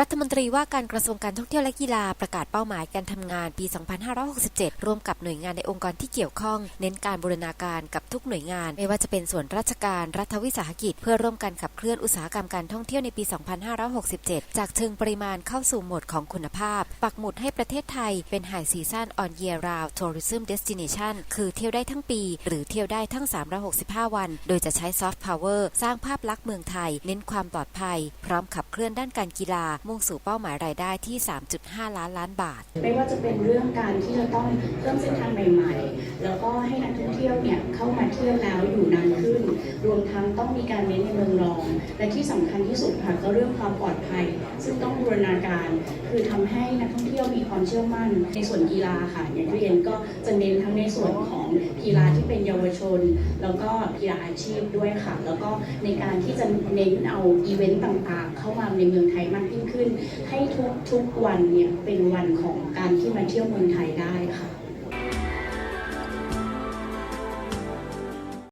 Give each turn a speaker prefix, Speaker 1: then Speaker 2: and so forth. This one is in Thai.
Speaker 1: รัฐมนตรีว่าการกระทรวงการท่องเที่ยวและกีฬาประกาศเป้าหมายการทำงานปี 2567 ร่วมกับหน่วยงานในองค์กรที่เกี่ยวข้อง เน้นการบูรณาการกับทุกหน่วยงาน ไม่ว่าจะเป็นส่วนราชการรัฐวิสาหกิจ เพื่อร่วมกันขับเคลื่อนอุตสาหกรรมการท่องเที่ยวในปี 2567 จากเชิงปริมาณเข้าสู่โหมดของคุณภาพ ปักหมุดให้ประเทศไทยเป็นไฮซีซัน on year round tourism destination คือเที่ยวได้ทั้งปี หรือเที่ยวได้ทั้ง 365 วัน โดยจะใช้ซอฟต์พาวเวอร์สร้างภาพลักษณ์เมืองไทย เน้นความปลอดภัย พร้อมขับเคลื่อนด้านการกีฬามุ่งสู่เป้าหมายรายได้ที่ 3.5 ล้านล้านบาท
Speaker 2: ไม่ว่าจะเป็นเรื่องการที่จะต้องเพิ่มเส้นทางใหม่ ๆ แล้วก็ให้นักท่องเที่ยวเนี่ยเข้ามาเที่ยวแล้วอยู่นานขึ้น องมีการเน้นในเมืองรอง และที่สำคัญที่สุดค่ะก็เรื่องความปลอดภัย ซึ่งต้องบูรณาการ คือทำให้นักท่องเที่ยวมีความเชื่อมั่น ในส่วนกีฬาค่ะอย่างที่เรียนก็จะเน้นทั้งในส่วนของกีฬาที่เป็นเยาวชน แล้วก็กีฬาอาชีพด้วยค่ะ แล้วก็ในการที่จะเน้นเอาอีเวนต์ต่างๆ เข้ามาในเมืองไทยมากยิ่งขึ้น ให้ทุกทุกๆวันเนี่ยเป็นวันของการที่มาเที่ยวเมืองไทยได้ค่ะ